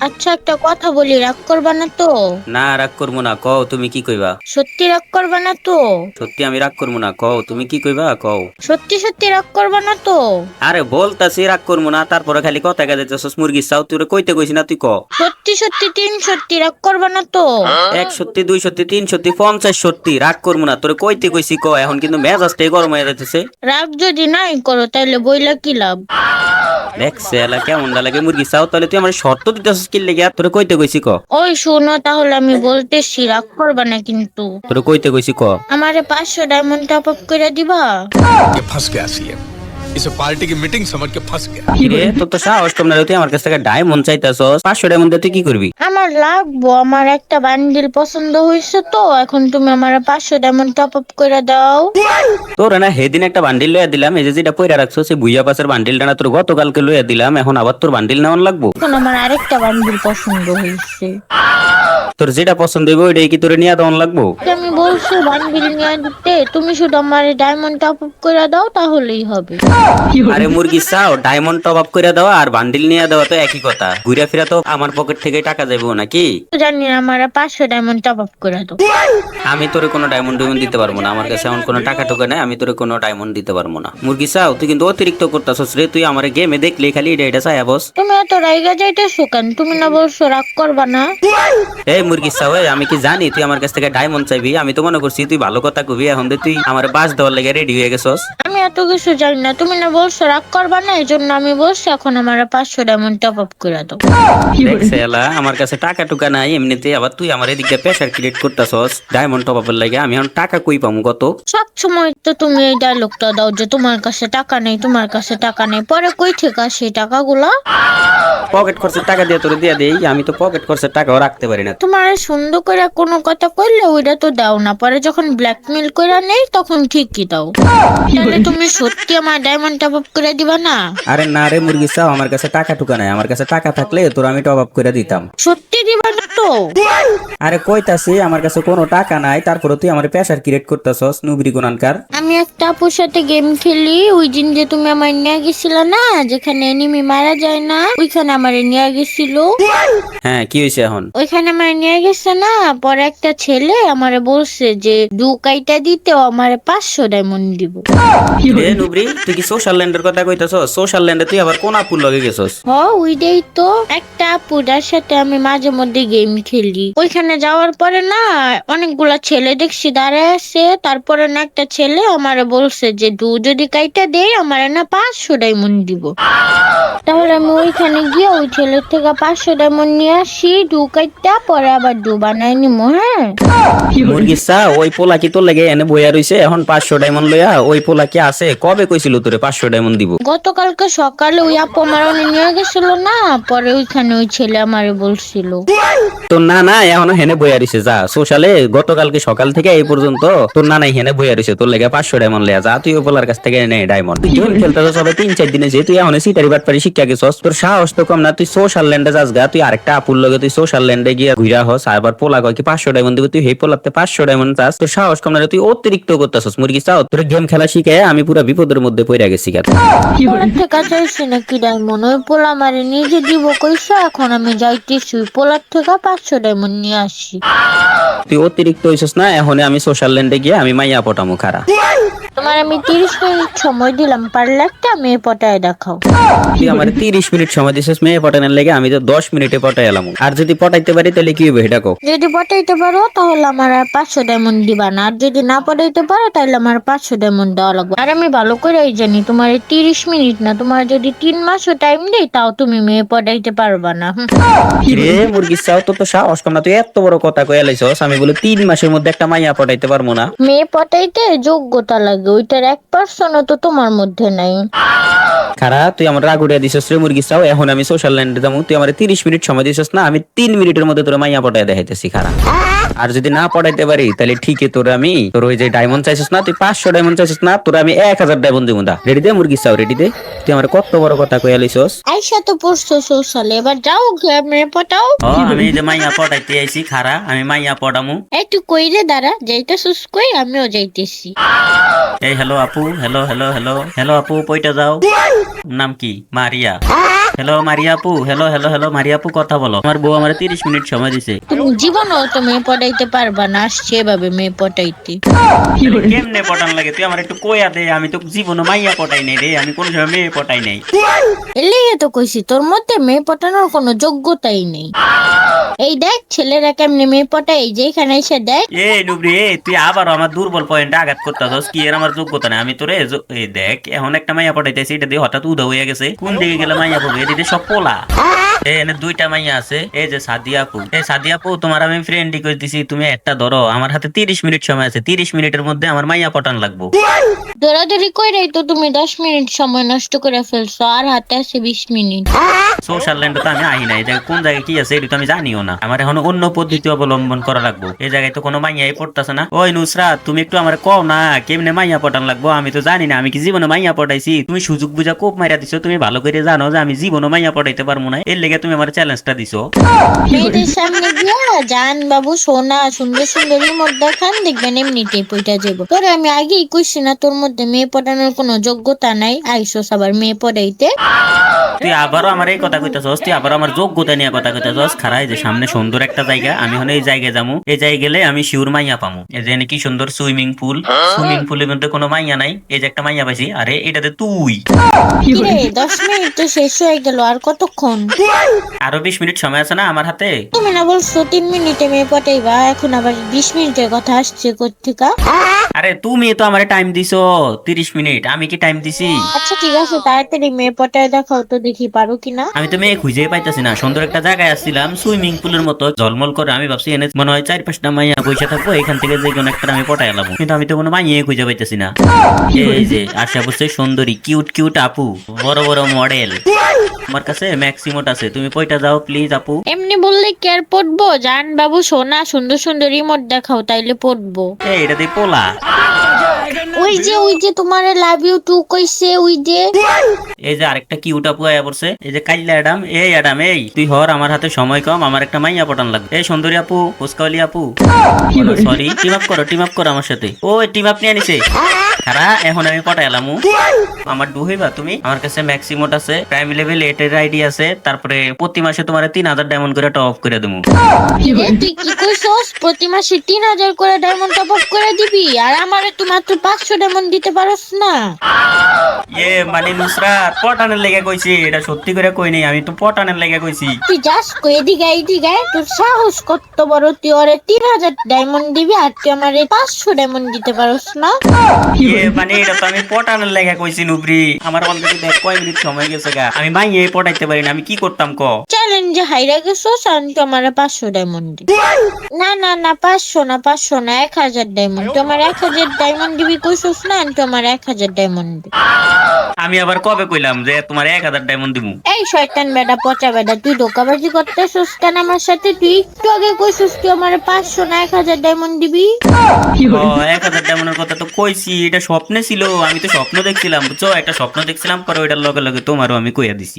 আচ্ছা একটা কথা বলি রাগ করবা না তো? না রাগ করব না কও তুমি কি কইবা? সত্যি রাগ করবা না তো? সত্যি আমি রাগ করব না কও তুমি কি কইবা কও? সত্যি সত্যি রাগ করবা না তো? আরে বলতাছি রাগ করব না তারপরে খালি কথা গাইতেছস মুরগি চাও তুই কইতে কইছি না তুই ক? সত্যি সত্যি তিন সত্যি রাগ করবা না তো? এক সত্যি দুই সত্যি তিন সত্যি পঞ্চাশ সত্যি রাগ করব না তোরে কইতে কইছি ক এখন কিন্তু মেজাজটাই গরম হয়ে যাইতেছে। রাগ যদি নাই করো তাহলে বইলা কি লাভ? দেখছে এলা কেমনটা লাগে মুরগি চাও তাহলে তুই আমার শর্ত দিতেছিস কি লেগে? তোরে কইতে কইছি ক। ওই শোনো তাহলে আমি বলতে রাগ করবা না কিন্তু। তোরে কইতে কইছি ক। আমারে পাঁচশো ডায়মন্ড টপ আপ করে দিবা? ফাঁসকে আসি इसे पार्टी की मीटिंग समझ के फंस गया রে তোর তো সাহস কম না রে, তুই আমার কাছ থেকে ডায়মন্ড চাইতেছস পাঁচশো ডায়মন্ড দিয়ে তুই কি করবি আমার লাগবো আমার একটা বান্ডিল পছন্দ হয়েছে তো এখন তুমি আমার পাঁচশো ডায়মন্ড টপ আপ করে দাও তোর না সেদিন একটা বান্ডিল লইয়া দিলাম এই যে যেটা পয়রা রাখছো সেই বুইয়া পাশের বান্ডিলটা না তোর গতকালকে লইয়া দিলাম এখন আবার তোর বান্ডিল নেওয়ান লাগবো এখন আমার আরেকটা বান্ডিল পছন্দ হয়েছে তোর যেটা পছন্দ হইব ওইটাই কি তোর নিয়ে দেওয়ান লাগবো আমি বলছি বান্ডিল নিয়ে দিতে তুমি শুধু আমার ডায়মন্ড টপ আপ করে দাও তাহলেই হবে আরে মুরগি চাও ডায়মন্ড টপ আপ করে দেওয়া আর বান্ডিল নিয়ে দেওয়া তো একই কথা। ঘুরে ফিরা তো আমার পকেট থেকে টাকা যাব নাকি? জানি না আমার পাঁচশো ডায়মন্ড টপ আপ করে দাও। আমি তোরে কোনো ডায়মন্ড ডায়মন্ড দিতে পারব না আমার কাছে এমন কোনো টাকা টোকা নাই আমি তোরে কোনো ডায়মন্ড দিতে পারব না। মুরগি চাও তুই কিন্তু অতিরিক্ত করতেছস রে তুই আমার গেমে দেখলি খালি এটা এটা চাই বস। তুমি এত রাইগা যাইতেছো কেন? তুমি না বলছো রাগ করবা না? এই মুরগি চাও আমি কি জানি তুই আমার কাছ থেকে ডায়মন্ড চাইবি? আমি তো মনে করছি তুই ভালো কথা কবি এখন তুই আমার বাস দেওয়ার লেগে রেডি হয়ে গেছস। আমি এত কিছু জানি না তুমি না বলছো? রাগ করবা না? এই জন্য আমি বলছি এখন আমার পাঁচশো ডায়মন্ড টপ আপ করে দাও। দেখছে এলা আমার কাছে টাকা টুকা নাই এমনিতে আবার তুই আমার এদিকে প্রেশার ক্রিয়েট করতেছস। ডায়মন্ড টপ আপের লাগে আমি এখন টাকা কই পামু কত? সব সময় তো তুমি এই ডায়লগটা দাও যে তোমার কাছে টাকা নেই তোমার কাছে টাকা নেই। পরে কই থেকে আসে টাকাগুলো? পকেট খরচের টাকা দিয়ে তোরে দিয়ে দেই আমি তো পকেট খরচের টাকাও রাখতে পারি না। তোমার সুন্দর করে কোনো কথা কইলে ওইটা তো দাও না। পরে যখন ব্ল্যাকমেল করে নেই তখন ঠিকই দাও। তাহলে তুমি সত্যি আমার ডায়মন্ড টপ আপ করে দিবা না? আরে না রে মুরগি চাও আমার কাছে টাকা টুকা নাই। আমার কাছে টাকা থাকলে তোর আমি টপ আপ করে দিতাম। সত্যি দিবা না তো? আরে কইতাছি আমার কাছে কোনো টাকা নাই তারপরে তুই আমার প্রেশার ক্রিয়েট করতেছস নুবরি গুনানকার আমি একটা আপুর সাথে গেম খেলি ওই দিন যে তুমি আমার নিয়ে গেছিল না যেখানে এনিমি মারা যায় না ওইখানে আমার নিয়ে গেছিল। হ্যাঁ কি হয়েছে এখন? ওইখানে আমার নিয়ে গেছে না পরে একটা ছেলে আমারে বলছে যে দু কাইটা দিতেও আমারে পাঁচশো ডায়মন্ড দিব। নুবরি তুই কি সোশ্যাল ল্যান্ডের কথা কইতাছস? সোশ্যাল ল্যান্ডে তুই আবার কোন আপুর লগে গেছস? হ ওইটাই তো। একটা আপুটার সাথে আমি মাঝে মধ্যে গেম খেলি। ওইখানে যাওয়ার পরে না অনেকগুলা ছেলে দেখছি দাঁড়ায় আছে। তারপরে না একটা ছেলে আমারে বলছে যে দু যদি কাইটা দেয় আমারে না পাঁচশো ডায়মন্ড দিব। তাহলে আমি ওইখানে গিয়ে ওই ছেলের থেকে পাঁচশো ডায়মন্ড নিয়ে আসি। দু কাইটা পরে আবার দু বানাই নিমো হ্যাঁ। মুরগি চা ওই পোলা কি তোর লাগে এনে বইয়া রইছে? এখন পাঁচশো ডায়মন্ড লইয়া ওই পোলা কি আছে? কবে কইছিল তোরে? পাঁচশো ডায়মন্ড দিব। গতকালকে সকালে ওই আপু আমার নিয়ে গেছিল না পরে ওইখানে ওই ছেলে আমারে বলছিল। তোর না না এখনও হেনে বইয়া রইছে যা। সোশ্যালে গতকালকে সকাল থেকে এই পর্যন্ত তোর না নাই হেনে বইয়া রইছে তোর লেগে পাঁচশো ডায়মন্ড লইয়া যা তুই ওই পোলার কাছ থেকে নে ডায়মন্ড তুই গেম খেলতে সবাই তিন চার দিনে যে তুই এখন সিটারি বাটপারি শিক্ষা গেছস তোর সাহস তো কম না তুই সোশ্যাল ল্যান্ডে যাস গা তুই আরেকটা আপুর লগে তুই সোশ্যাল ল্যান্ডে গিয়ে ঘুরা হস আবার পোলা কয় কি পাঁচশো ডায়মন্ড দিবি তুই সেই পোলাতে পাঁচশো ডায়মন্ড চাস তোর সাহস কম না তুই অতিরিক্ত করতেছস মুরগি চাও তোর গেম খেলা শিখে আমি পুরো বিপদের মধ্যে পড়ে গেছি গা চাইছি নাকি ডায়মন্ড ওই পোলা আমারে নিজে দিব কইছে এখন আমি যাইতেছি পোলার থেকে পাঁচশো ডায়মন্ড নিয়ে আসি তুই অতিরিক্ত হইছস না এখন আমি সোশ্যাল ল্যান্ডে গিয়ে আমি মাইয়া পটামু খারা। তোমার আমি তিরিশ মিনিট সময় দিলাম পারলে একটা মেয়ে পটায় দেখাও। তুই আমার তিরিশ মিনিট সময় দিছিস মেয়ে পটানোর লেগে আমি তো দশ মিনিটে পটাই এলাম। আর যদি পটাইতে পারি তাহলে কি হবে এটা যদি পটাইতে পারো তাহলে আমার আর পাঁচশো ডায়মন্ড দিবা না। আর যদি না পটাইতে পারো তাহলে আমার পাঁচশো ডায়মন্ড দেওয়া লাগবে। আর আমি ভালো করেই জানি তোমার তিরিশ মিনিট না তোমার যদি তিন মাসও টাইম দেই তাও তুমি মেয়ে পটাইতে পারবা না। রে মুরগি চাও তো তো সাহস কম না তুই এত বড় কথা কয়ে লাইছস আমি বলে তিন মাসের মধ্যে একটা মাইয়া পটাইতে পারব না। মেয়ে পটাইতে যোগ্যতা লাগে ওইটার এক পার্সেন্টও তো তোমার মধ্যে নাই। খারা তুই আমার রাগ উড়িয়ে দিছস রে মুরগি চাও এখন আমি সোশ্যাল ল্যান্ডে যাব তুই আমার তিরিশ মিনিট সময় দিছস না আমি তিন মিনিটের মধ্যে তোর মাইয়া পটাই দেখাইতেছি খারা। আর যদি না পড়াইতে পারি তাহলে ঠিকই তোর আমি তোর ওই যে ডায়মন্ড চাইছিস না তুই পাঁচশো ডায়মন্ড চাইছিস না তোর আমি এক হাজার ডায়মন্ড দিব দা। রেডি দে মুরগি চাও রেডি দে। তুই আমার কত বড় কথা কই আলিছস আইসা তো পড়ছো সোশ্যালে এবার যাও গেমে পটাও। ও আমি যে মাইয়া পটাইতে আইছি খারা আমি মাইয়া পটামু। একটু কইরে দাঁড়া যাইতেছিস কই? আমিও যাইতেছি। এই হ্যালো আপু হ্যালো হ্যালো হ্যালো হ্যালো আপু পয়টা যাও। নাম কি? মারিয়া। হ্যালো মারিয়াপু হ্যালো হ্যালো হ্যালো মারিয়াপু কথা বলো। আমার বউ আমার তিরিশ মিনিট সময় দিছে। তুমি জীবনও তো মেয়ে পটাইতে পারবা না আসছে এভাবে মেয়ে পটাইতে। কেমনে পটান লাগে? তুই আমার একটু কইয়া দে আমি তো জীবনও মাইয়া পটাই নাই রে আমি কোন সময় মেয়ে পটাই নাই। এলেই তো কইছি তোর মধ্যে মেয়ে পটানোর কোনো যোগ্যতাই নেই। এই দেখ, ছেলেরা কেমনে মেয়ে পটাই এই যে এখানে এসে দেখ। এ ডুবরি তুই আবার আমার দুর্বল পয়েন্ট আঘাত করতে করতেছস, কি এর আমার যোগ্যতা নাই? আমি তোরে এই দেখ, এখন একটা মাইয়া পটাইতেছি, এটা দিয়ে হঠাৎ উদা হয়ে গেছে। কোন দিকে গেলে মাইয়া পড়বে? এদিকে সব পোলা। এ, এনে দুইটা মাইয়া আছে। এই যে সাদিয়াপু এই সাদিয়াপু তোমার আমি দিছি তুমি একটা ধরো। আমার হাতে তিরিশ মিনিট সময় আছে। তিরিশ মিনিটের মধ্যে আমার মাইয়া পটান লাগবো। দৌড়াদৌড়ি তো তুমি দশ মিনিট সময় নষ্ট করে ফেলছো আর হাতে আছে বিশ মিনিট। সোশ্যাল ল্যান্ডে তো আমি আহি নাই। জায়গায় কোন জায়গায় কি আছে এটা তো আমি জানিও না। আমার এখন অন্য পদ্ধতি অবলম্বন করা লাগবো। এই জায়গায় তো কোনো মাইয়াই পড়তেছে না। ওই নুসরাত তুমি একটু আমার কও না কেমনে মাইয়া পটান লাগবো? আমি তো জানি না আমি কি জীবনে মাইয়া পটাইছি? তুমি সুযোগ বুঝা কোপ মাইরা দিছো তুমি ভালো করে জানো যে আমি জীবনে মাইয়া পটাইতে পারব না। এর লেগে তুমি আমার চ্যালেঞ্জটা দিছো। মেয়েদের সামনে গিয়া জান বাবু সোনা সুন্দর সুন্দর রিমোট দেখান দেখবেন এমনিতেই পইটা যাব তোরে আমি আগেই কইছি না তোর মধ্যে মেয়ে পড়ানোর কোনো যোগ্যতা নাই। আইসোস আবার মেয়ে পড়াইতে। তুই আবারও আমার এই কথা কইতেছস তুই আবার আমার যোগ্যতা নিয়ে কথা কইতেছস। খারাই যে সামনে সুন্দর একটা জায়গা আমি হলে এই জায়গায় যাব এই জায়গায় গেলে আমি শিওর মাইয়া পামু। এই যে কি সুন্দর সুইমিং পুল। সুইমিং পুলের মধ্যে কোনো মাইয়া নাই এই যে একটা মাইয়া পাইছি। আরে এটাতে তুই। দশ মিনিট তো শেষ হয়ে গেল আর কতক্ষণ? আরও বিশ মিনিট সময় আছে না আমার হাতে? তুমি না বলছো তিন মিনিটে মেয়ে পটাইবা এখন আবার বিশ মিনিটের কথা আসছে কোথেকা আরে তুমি তো আমার টাইম দিছো তিরিশ মিনিট আমি কি টাইম দিছি? আচ্ছা ঠিক আছে তাড়াতাড়ি মেয়ে পটায় দেখাও তো দেখি পারো কিনা? আমি তো মেয়ে খুঁজে পাইতেছি না। সুন্দর একটা জায়গায় আসছিলাম সুইমিং পুলের মতো ঝলমল করে আমি ভাবছি এনে মনে হয় চার পাঁচটা মাইয়া পয়সা থাকব এখান থেকে যে কোনো একটা আমি পটাই এলাম কিন্তু আমি তো কোনো মাইয়ে খুঁজে পাইতেছি না। এই যে আশা করছে সুন্দরী কিউট কিউট আপু বড় বড় মডেল। আমার কাছে ম্যাক্সিমোট আছে। তুমি পয়টা যাও প্লিজ আপু। এমনি বললে কি আর পড়ব? জান বাবু সোনা সুন্দর সুন্দর রিমোট দেখাও তাইলে পড়ব। এই এটা দিয়ে পোলা। ওই যে ওই যে তোমার লাভ ইউ টু কইছে ওই যে। এই যে আরেকটা কিউট আপু আয়া পড়ছে। এই যে কাইলা অ্যাডাম এই অ্যাডাম এই। তুই হর আমার হাতে সময় কম আমার একটা মাইয়া পটান লাগবে। এই সুন্দরী আপু ফুসকাওয়ালি আপু। সরি টিম আপ করো টিম আপ করো আমার সাথে। ও টিম আপ নিয়ে নিছে খারা এখন আমি আমার তুমি? আমার কাছে ম্যাক্সিমোট আছে প্রাইম লেভেল এটের আইডি আছে তারপরে প্রতি মাসে তোমার তিন হাজার ডায়মন্ড করে টপ অফ করে দেবো। তুই কি কইছস? প্রতি মাসে তিন হাজার করে ডায়মন্ড টপ আপ করে দিবি? আর আমারে তুই মাত্র পাঁচশো ডায়মন্ড দিতে পারস না। এ মানে নুসরাত পটানের লেগে কইছি এটা সত্যি করে কই নাই আমি তো পটানের লেগে কইছি। তুই যাস কই এদিকে এদিকে তোর সাহস কত বড় তুই ওরে তিন হাজার ডায়মন্ড দিবি আর তুই আমারে পাঁচশো ডায়মন্ড দিতে পারস না। এ মানে এটা তো আমি পটানের লেগে কইছি নুবরি। আমার অলরেডি দেখ কয় মিনিট সময় গেছে গা। আমি মাইয়ে পটাইতে পারি না আমি কি করতাম ক? চ্যালেঞ্জে হাইরা আর তুই আমারে পাঁচশো ডায়মন্ড দিবি। না না না পাঁচশো না পাঁচশো না এক হাজার ডায়মন্ড। তুই আমার এক হাজার ডায়মন্ড দিবি কইছস না আর তুই আমার এক হাজার ডায়মন্ড দিবি আমি আবার কবে কইলাম যে তোমার এক হাজার ডায়মন্ড দিবো এই শয়তান বেটা পচা বেটা তুই ধোকাবাজি করতেছস কেন আমার সাথে? তুই একটু আগে কইছস তুই আমার পাঁচশো না এক হাজার ডায়মন্ড দিবি। এক হাজার ডায়মন্ডের কথা তো কইছি এটা স্বপ্নে ছিল আমি তো স্বপ্ন দেখছিলাম বুঝছ? একটা স্বপ্ন দেখছিলাম পরে ওইটার লগে লগে তোমারও আমি কইয়া দিছি।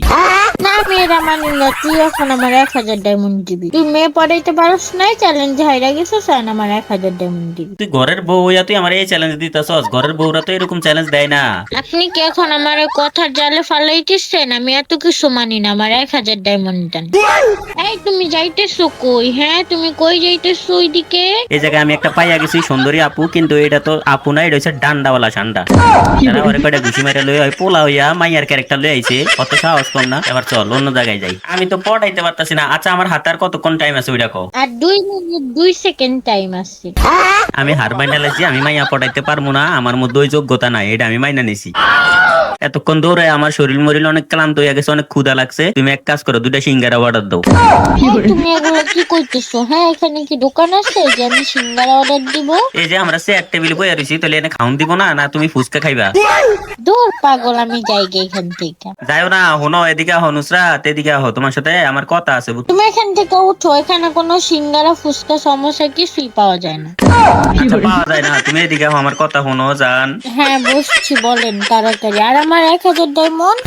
না মেয়েরা মানি না তুই এখন আমার এক হাজার ডায়মন্ড দিবি। তুই মেয়ে পড়াইতে পারস নাই চ্যালেঞ্জ হাইরা গেছস আর আমার এক হাজার ডায়মন্ড দিবি। তুই ঘরের বউ হইয়া তুই আমার এই চ্যালেঞ্জ দিতেছস? ঘরের বউরা তো এরকম চ্যালেঞ্জ দেয় না। আপনি কি এখন আমার কথার জালে ফালাইতেছেন? আমি এত কিছু মানি না আমার এক হাজার ডায়মন্ড দেন। এই তুমি যাইতেছো কই? হ্যাঁ তুমি কই যাইতেছো ওইদিকে? এই জায়গায় আমি একটা পাইয়া গেছি সুন্দরী আপু কিন্তু এটা তো আপু না এটা হচ্ছে ডান্ডাওয়ালা সান্ডা। তারা ওরে কয়টা ঘুষি মাইরা লই হয় পোলা হইয়া মাইয়ার ক্যারেক্টার লই আইছে অত সাহস কম না। এবার চল অন্য জায়গায় যাই। আমি তো পড়াইতে পারতাছি না। আচ্ছা আমার হাতে আর কতক্ষণ টাইম আছে ওইটা কও? আর দুই মিনিট দুই সেকেন্ড টাইম আছে। আমি হার মাইনা আমি মাইয়া পড়াইতে পারব না। আমার মধ্যে ওই যোগ্যতা নাই এটা আমি মাইনা নিছি। এতক্ষণ দৌড়ায় আমার শরীর মরিল অনেক ক্লান্ত হয়ে গেছে অনেক ক্ষুধা লাগছে। তুমি এক কাজ করো দুটা সিঙ্গারা অর্ডার দাও। তুমি এগুলো কি করতেছো? হ্যাঁ এখানে কি দোকান আছে যে আমি সিঙ্গারা অর্ডার দিব? এই যে আমরা চেয়ার টেবিল বইয়া রইছি তাহলে এনে খাউন দিব না? না তুমি ফুচকা খাইবা। দূর পাগল আমি যাই গে এখান থেকে। যাইও না হনো এদিকে আহ নুসরাত এদিকে আহ তোমার সাথে আমার কথা আছে বুঝ- তুমি এখান থেকে উঠো এখানে কোনো সিঙ্গারা ফুচকা সমস্যা কিছুই পাওয়া যায় না। আচ্ছা পাওয়া যায় না। তুমি এদিকে আহ আমার কথা হনো জান। হ্যাঁ বসছি বলেন তাড়াতাড়ি। আর আমার এক হাজার ডায়মন্ড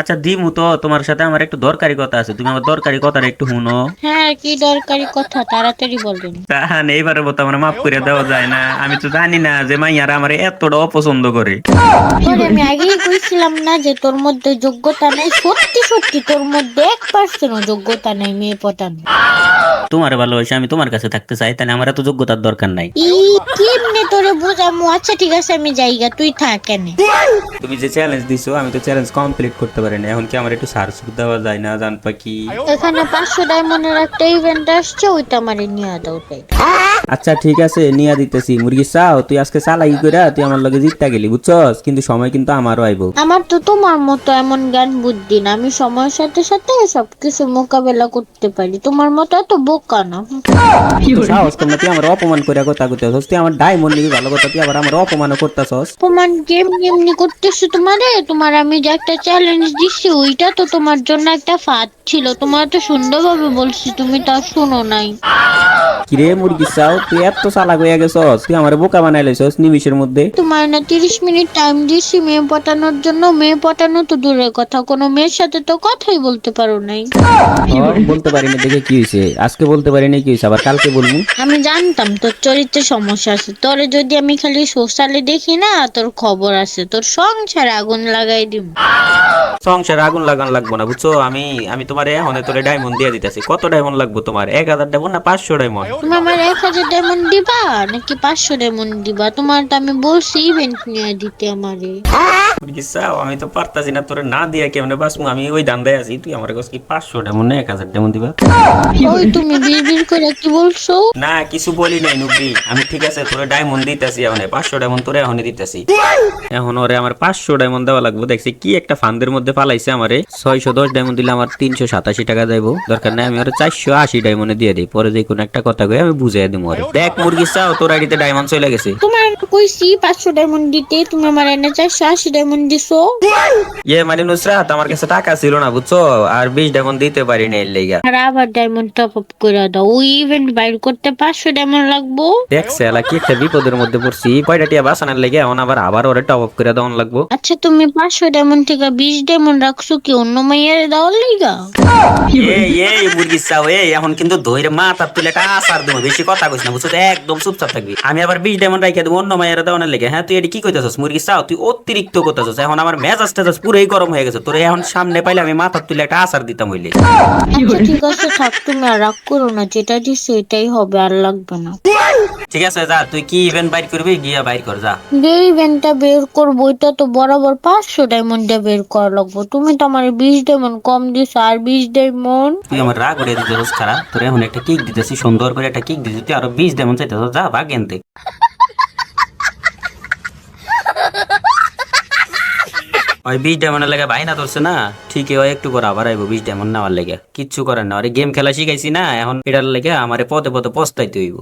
আচ্ছা দিমু তো তোমার সাথে আমার একটু দরকারি কথা আছে। তুমি আমার দরকারি কথাটা একটু শুনো। হ্যাঁ কি দরকারি কথা? তাড়াতাড়ি বলবেন। তাহান এইবারের মতো আমার মাফ করে দেওয়া যায় না। আমি তো জানি না যে মাইয়ারা আমার এতটা অপছন্দ করে। আমি আগেই কইছিলাম না যে তোর মধ্যে যোগ্যতা নেই? সত্যি সত্যি তোর মধ্যে এক পার্সেন্ট যোগ্যতা নেই মেয়ে পটানো। তোমার ভালোবাসে আমি তোমার কাছে থাকতে চাই তাহলে আমার এত যোগ্যতার দরকার নাই। ই কেমনে তোরে বুঝামু? আচ্ছা ঠিক আছে আমি যাইগা তুই থাক কেন তুমি যে চ্যালেঞ্জ দিছো আমি তো চ্যালেঞ্জ কমপ্লিট করতে পারি না এখন কি আমার একটু সার্চ দেওয়া যায় না জান পাখি এখানে পাঁচশো ডায়মন্ডের একটা ইভেন্ট আসছে ওইটা আমারে নিয়ে দাও তাই। আচ্ছা ঠিক আছে নিয়ে দিতেছি। মুরগি চাও তুই আজকে চালাই করে তুই আমার লগে জিততে গেলি বুঝছস? কিন্তু সময় কিন্তু আমারও আইব। আমার তো তোমার মতো এমন জ্ঞান বুদ্ধি না। আমি সময়ের সাথে সাথে সবকিছু মোকাবেলা করতে পারি। তোমার মতো এত বোকা না। সাহস তুই আমার অপমান করে কথা করতেছস তুই আমার ডায়মন্ড নিবি ভালো কথা। তুই আবার আমার করতেছস অপমান কেমনি এমনি করতেছো তোমারে? তোমার আমি যে একটা চ্যালেঞ্জ দিচ্ছি ওইটা তো তোমার জন্য একটা ফাঁদ ছিল। তোমার তো সুন্দরভাবে বলছি তুমি তা শুনো নাই। কিরে মুরগি চাও? তুই এত চালাক হয়ে গেছস। তুই আমার বোকা বানাই লাইছস নিমিশের মধ্যে। তোমার না তিরিশ মিনিট টাইম দিচ্ছি মেয়ে পটানোর জন্য মেয়ে পটানো তো দূরের কথা। কোনো মেয়ের সাথে তো কথাই বলতে পারো নাই। বলতে পারি না দেখে কি হয়েছে আজকে বলতে পারি না কি হয়েছে আবার কালকে বলব। আমি জানতাম তোর চরিত্রে সমস্যা আছে। তোরে যদি আমি খালি সোশ্যালে দেখি না তোর খবর আছে। তোর সংসারে আগুন লাগাই দিব। সংসার আগুন লাগান লাগবো না বুঝছ? আমি আমি তোমার এখন তোরে ডায়মন্ড দিয়ে দিতেছি। কত ডায়মন্ড লাগবো তোমার? এক হাজার ডায়মন্ড না পাঁচশো ডায়মন্ড তুমি আমার এক হাজার ডায়মন্ড দিবা নাকি পাঁচশো ডায়মন্ড দিবা? তোমার তো আমি বলছি ইভেন্ট নিয়ে দিতে আমারে। চাও আমি তো পারতাছি না তোরে না দিয়া কেমনে আমি ওই আছি। তুই আমার কাছে কি পাঁচশো ডায়মন্ড না এক দিবা? ওই তুমি করে কি বলছো? না কিছু বলি নাই নুবরি আমি ঠিক আছে তোরে ডায়মন্ড দিতেছি এখন। পাঁচশো ডায়মন্ড তোরে এখনই দিতেছি। এখন ওরে আমার পাঁচশো ডায়মন্ড দেওয়া লাগবে। দেখছি কি একটা ফান্দের মধ্যে পালাইছে আমারে। ছয়শো দশ ডায়মন্ড দিলে আমার তিনশো সাতাশি টাকা যাইবো। দরকার নাই আমি ওরে চারশো আশি ডায়মন্ডে দিয়ে দিই। পরে যে কোনো একটা কথা কয়ে আমি বুঝাই দিব ওরে। দেখ মুরগি চাও তোর আইডিতে ডায়মন্ড চলে গেছে। তোমার কইছি পাঁচশো ডায়মন্ড দিতে তুমি আমার এনে চারশো আশি ডায়মন্ড দিছো? ইয়ে মানে নুসরাত আমার কাছে টাকা ছিল না বুঝছ? আর বিশ ডায়মন্ড দিতে পারি না এর লেগা। আর আবার ডায়মন্ড টপ আপ করে দাও। ওই ইভেন্ট বাইর করতে পাঁচশো ডায়মন্ড লাগবো? দেখছে এলা কি একটা বিপদের মধ্যে পড়ছি। কয়টা টিয়া বাসানোর লেগে এখন আবার আবার ওরে টপ আপ করে দেওয়ান লাগবো। আচ্ছা তুমি পাঁচশো ডায়মন্ড থেকে বিশ ডায়মন্ড রাখছো কি অন্য মাইয়ের দেওয়ার লিগা? এই এই মুরগি চাও এই এখন কিন্তু ধৈর্য মাথা তুলে আসার দেবো বেশি কথা কইস না বুঝছ? তো একদম চুপচাপ থাকবি। আমি আবার বিশ ডায়মন্ড রাখিয়ে দেবো অন্য মায়ের দেওয়ানের লেগে। হ্যাঁ তুই এটি কি কইতেছস? মুরগি চাও তুই অতিরিক্ত করতেছস এখন আমার মেজাজ টেজাজ পুরোই গরম হয়ে গেছে তোর এখন সামনে পাইলে আমি মাথা তুলে একটা আসার দিতাম হইলে। আচ্ছা ঠিক আছে থাক তুমি আর রাগ করো না যেটা দিছো এটাই হবে আর লাগবে না। ঠিক আছে যা তুই কি ইভেন্ট বাইর করবি? গিয়া বাইর কর যা। যে ইভেন্টটা বের করব ওইটা তো বরাবর পাঁচশো ডায়মন্ডে বের করা লাগবো। তুমি তো আমার বিশ ডায়মন্ড কম দিছো আর বিশ ডায়মন্ড তুই আমার রাগ উড়িয়ে দিতে খারাপ। তোর এখন একটা কিক দিতেছি সুন্দর করে একটা কিক দিতেছি তুই আরও বিশ ডায়মন্ড চাইতেছ যা ভাগ এনতে। ওই বিশ ডায়মন্ডের লাগে ভাই না ধরছে না? ঠিকই, ওই একটু করে আবার আইব বিশ ডায়মন্ড নেওয়ার লেগে। কিচ্ছু করার না আরে গেম খেলা শিখাইছি না, এখন এটার লেগে আমারে পদে পদে পস্তাইতে হইব।